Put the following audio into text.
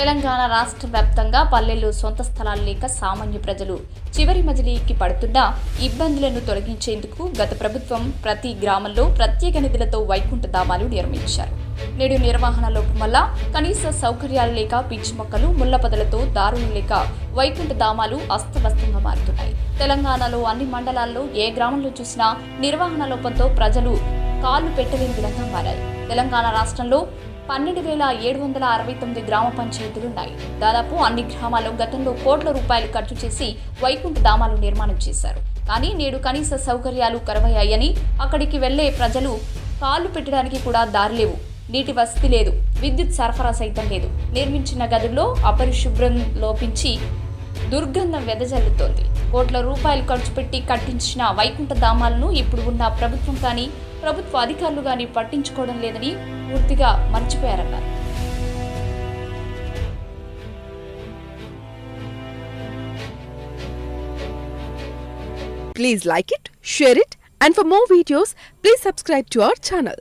తెలంగాణ రాష్ట్ర వ్యాప్తంగా పల్లెల్లో సొంత స్థలాలు లేక సామాన్య ప్రజలు. చివరి మజిలీకి పడుతున్న ఇబ్బందులను తొలగించేందుకు గత ప్రభుత్వం ప్రతి గ్రామంలో ప్రత్యేక నిధులతో వైకుంఠ ధామాలు నిర్మించారు. నేడు నిర్వహణ లోపం వల్ల కనీస సౌకర్యాలు లేక పిచ్చి మొక్కలు ముళ్ళపదలతో దారులు లేక వైకుంఠ ధామాలు అస్తవ్యస్తంగా మారుతున్నాయి. తెలంగాణలో అన్ని మండలాల్లో ఏ గ్రామంలో చూసినా నిర్వహణ లోపంతో ప్రజలు కాళ్ళు పెట్టలేని విధంగా మారాయి. తెలంగాణ రాష్ట్రంలో పన్నెండు వేల ఏడు వందల అరవై తొమ్మిది గ్రామ పంచాయతీలున్నాయి. దాదాపు అన్ని గ్రామాల్లో గతంలో కోట్ల రూపాయలు ఖర్చు చేసి వైకుంఠ ధామాలు నిర్మాణం చేశారు. కానీ నేడు కనీస సౌకర్యాలు కరువయ్యాయని అక్కడికి వెళ్ళే ప్రజలు కాళ్ళు పెట్టడానికి కూడా దారి లేవు. నీటి వసతి లేదు. విద్యుత్ సరఫరా సైతం లేదు. నిర్మించిన గదుల్లో అపరిశుభ్రం లోపించి దుర్గంధం వెదజల్లుతోంది. కోట్ల రూపాయలు ఖర్చు పెట్టి కట్టించిన వైకుంఠ ధామాలను ఇప్పుడు ఉన్న ప్రభుత్వం కానీ ప్రభుత్వ అధికారులు కానీ పట్టించుకోవడం లేదని పూర్తిగా మర్చిపోయారన్నారు Please like it, share it, and for more videos, please subscribe to our channel.